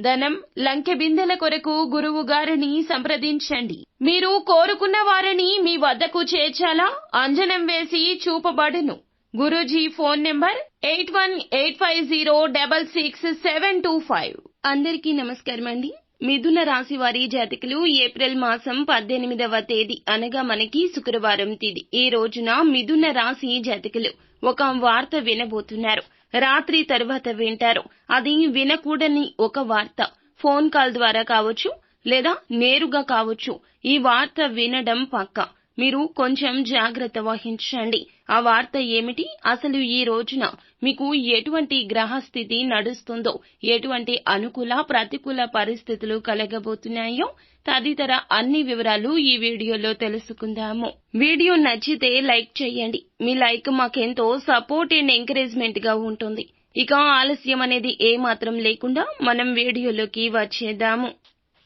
ధనం లంకె బిందెల కొరకు గురువు గారిని సంప్రదించండి. మీరు కోరుకున్న వారిని మీ వద్దకు చేర్చాలా? అంజనం వేసి చూపబడును. Guruji phone number eight one eight five zero double six seven two five. అందరికీ నమస్కారం అండి. మిథున రాశి వారి జాతకులు ఏప్రిల్ మాసం పద్దెనిమిదవ తేదీ అనగా మనకి శుక్రవారం తేదీ. ఈ రోజున మిథున రాశి జాతకులు. ఒక వార్త వినబోతున్నారు. రాత్రి తర్వాత వింటారు. అది వినకూడని ఒక వార్త. ఫోన్ కాల్ ద్వారా కావచ్చు లేదా నేరుగా కావచ్చు. ఈ వార్త వినడం పక్క. మీరు కొంచెం జాగ్రత్త వహించండి. ఆ వార్త ఏమిటి? అసలు ఈ రోజున మీకు ఎటువంటి గ్రహస్థితి నడుస్తుందో ఎటువంటి అనుకూల ప్రతికూల పరిస్థితులు కలగబోతున్నాయో తదితర అన్ని వివరాలు ఈ వీడియోలో తెలుసుకుందాము. వీడియో నచ్చితే లైక్ చేయండి. మీ లైక్ మాకెంతో సపోర్ట్ అండ్ ఎంకరేజ్మెంట్గా ఉంటుంది. ఇక ఆలస్యం అనేది ఏ మాత్రం లేకుండా మనం వీడియోలోకి వచ్చేద్దాము.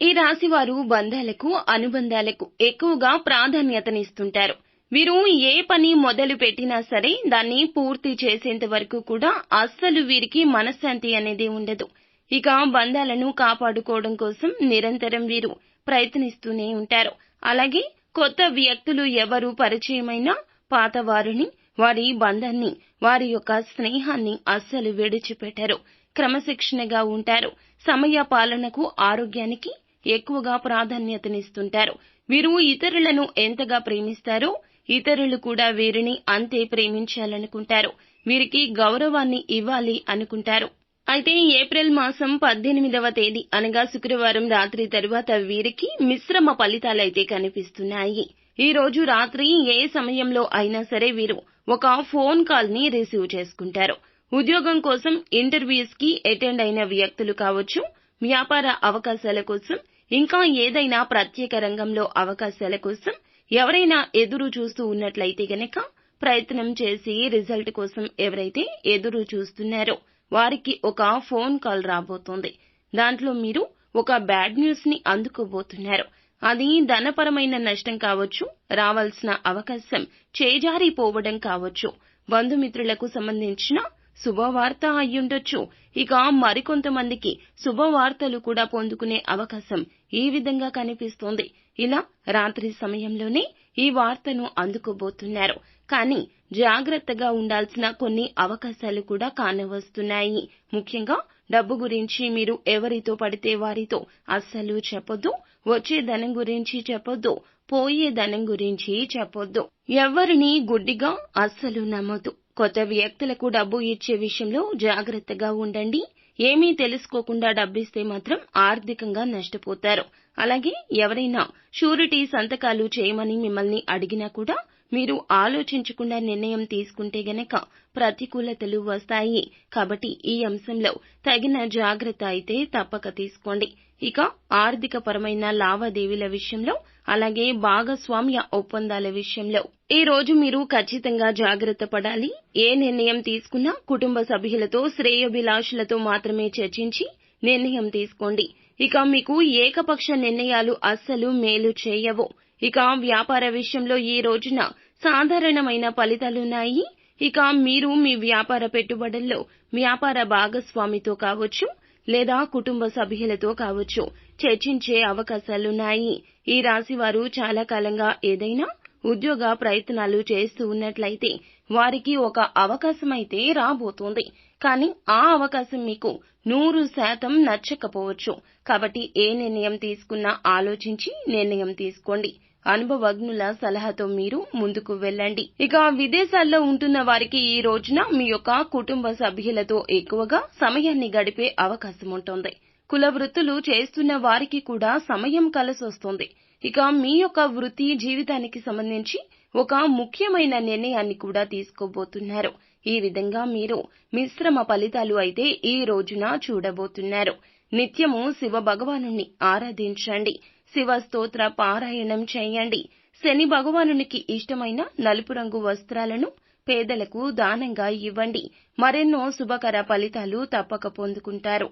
ఈ రాశి వారు బంధాలకు అనుబంధాలకు ఎక్కువగా ప్రాధాన్యతనిస్తుంటారు. వీరు ఏ పని మొదలు పెట్టినా సరే దాన్ని పూర్తి చేసేంత వరకు కూడా అస్సలు వీరికి మనశ్శాంతి అనేది ఉండదు. ఇక బంధాలను కాపాడుకోవడం కోసం నిరంతరం వీరు ప్రయత్నిస్తూనే ఉంటారు. అలాగే కొత్త వ్యక్తులు ఎవరు పరిచయమైనా పాత వారిని వారి బంధాన్ని వారి యొక్క స్నేహాన్ని అస్సలు విడిచిపెట్టరు. క్రమశిక్షణగా ఉంటారు. సమయ పాలనకు ఆరోగ్యానికి ఎక్కువగా ప్రాధాన్యతనిస్తుంటారు. వీరు ఇతరులను ఎంతగా ప్రేమిస్తారో ఇతరులు కూడా వీరిని అంతే ప్రేమించాలనుకుంటారు. వీరికి గౌరవాన్ని ఇవ్వాలి అనుకుంటారు. అయితే ఏప్రిల్ మాసం పద్దెనిమిదవ తేదీ అనగా శుక్రవారం రాత్రి తరువాత వీరికి మిశ్రమ ఫలితాలైతే కనిపిస్తున్నాయి. ఈ రోజు రాత్రి ఏ సమయంలో అయినా సరే వీరు ఒక ఫోన్ కాల్ని రిసీవ్ చేసుకుంటారు. ఉద్యోగం కోసం ఇంటర్వ్యూస్కి అటెండ్ అయిన వ్యక్తులు కావచ్చు వ్యాపార అవకాశాల కోసం ఇంకా ఏదైనా ప్రత్యేక రంగంలో అవకాశాల కోసం ఎవరైనా ఎదురు చూస్తూ ఉన్నట్లయితే గనక ప్రయత్నం చేసి రిజల్ట్ కోసం ఎవరైతే ఎదురు చూస్తున్నారో వారికి ఒక ఫోన్ కాల్ రాబోతోంది. దాంట్లో మీరు ఒక బ్యాడ్ న్యూస్ని అందుకోబోతున్నారు. అది ధనపరమైన నష్టం కావచ్చు రావాల్సిన అవకాశం చేజారిపోవడం కావచ్చు. బంధుమిత్రులకు సంబంధించిన శుభవార్త అయ్యుండొచ్చు. ఇక మరికొంతమందికి శుభవార్తలు కూడా పొందుకునే అవకాశం ఈ విధంగా కనిపిస్తోంది. ఇలా రాత్రి సమయంలోనే ఈ వార్తను అందుకోబోతున్నారు. కానీ జాగ్రత్తగా ఉండాల్సిన కొన్ని అవకాశాలు కూడా కానవస్తున్నాయి. ముఖ్యంగా డబ్బు గురించి మీరు ఎవరితో పడితే వారితో అస్సలు చెప్పొద్దు. వచ్చే ధనం గురించి చెప్పొద్దు. పోయే ధనం గురించి చెప్పొద్దు. ఎవరిని గుడ్డిగా అస్సలు నమ్మొద్దు. కొత్త వ్యక్తులకు డబ్బు ఇచ్చే విషయంలో జాగ్రత్తగా ఉండండి. ఏమీ తెలుసుకోకుండా డబ్బిస్తే మాత్రం ఆర్థికంగా నష్టపోతారు. అలాగే ఎవరైనా షూరిటీ సంతకాలు చేయమని మిమ్మల్ని అడిగినా కూడా మీరు ఆలోచించకుండా నిర్ణయం తీసుకుంటే గనక ప్రతికూలతలు వస్తాయి. కాబట్టి ఈ అంశంలో తగిన జాగ్రత్త అయితే తప్పక తీసుకోండి. ఇక ఆర్థిక పరమైన లావాదేవీల విషయంలో అలాగే భాగస్వామ్య ఒప్పందాల విషయంలో. ఈ రోజు మీరు ఖచ్చితంగా జాగ్రత్త పడాలి. ఏ నిర్ణయం తీసుకున్నా కుటుంబ సభ్యులతో శ్రేయోభిలాషులతో మాత్రమే చర్చించి నిర్ణయం తీసుకోండి. ఇక మీకు ఏకపక్ష నిర్ణయాలు అస్సలు మేలు చేయవు. ఇక వ్యాపార విషయంలో ఈ రోజున సాధారణమైన ఫలితాలున్నాయి ఇక మీరు మీ వ్యాపార పెట్టుబడుల్లో వ్యాపార భాగస్వామితో కావచ్చు లేదా కుటుంబ సభ్యులతో కావచ్చు. చర్చించే అవకాశాలున్నాయి. ఈ రాశి వారు చాలా కాలంగా ఏదైనా ఉద్యోగ ప్రయత్నాలు చేస్తూ ఉన్నట్లయితే వారికి ఒక అవకాశమైతే రాబోతోంది. కానీ ఆ అవకాశం మీకు నూరు శాతం నచ్చకపోవచ్చు. కాబట్టి ఏ నిర్ణయం తీసుకున్నా ఆలోచించి నిర్ణయం తీసుకోండి. అనుభవజ్ఞుల సలహాతో మీరు ముందుకు వెళ్ళండి. ఇక విదేశాల్లో ఉంటున్న వారికి ఈ రోజున మీ యొక్క కుటుంబ సభ్యులతో ఎక్కువగా సమయాన్ని గడిపే అవకాశం ఉంటుంది. కుల వృత్తులు చేస్తున్న వారికి కూడా సమయం కలిసొస్తుంది. ఇక మీ యొక్క వృత్తి జీవితానికి సంబంధించి ఒక ముఖ్యమైన నిర్ణయాన్ని కూడా తీసుకోబోతున్నారు. ఈ విధంగా మీరు మిశ్రమ ఫలితాలు అయితే ఈ రోజున చూడబోతున్నారు. నిత్యము శివ భగవాను ఆరాధించండి. శివ స్తోత్ర పారాయణం చేయండి. శని భగవానునికి ఇష్టమైన నలుపు రంగు వస్త్రాలను పేదలకు దానంగా ఇవ్వండి. మరెన్నో శుభకర ఫలితాలు తప్పక పొందుకుంటారు.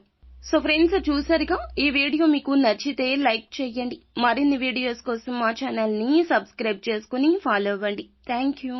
సో ఫ్రెండ్స్ చూసారుగా? ఈ వీడియో మీకు నచ్చితే లైక్ చేయండి. మరిన్ని వీడియోస్ కోసం మా ఛానల్ని సబ్స్క్రైబ్ చేసుకుని ఫాలో అవ్వండి. Thank you.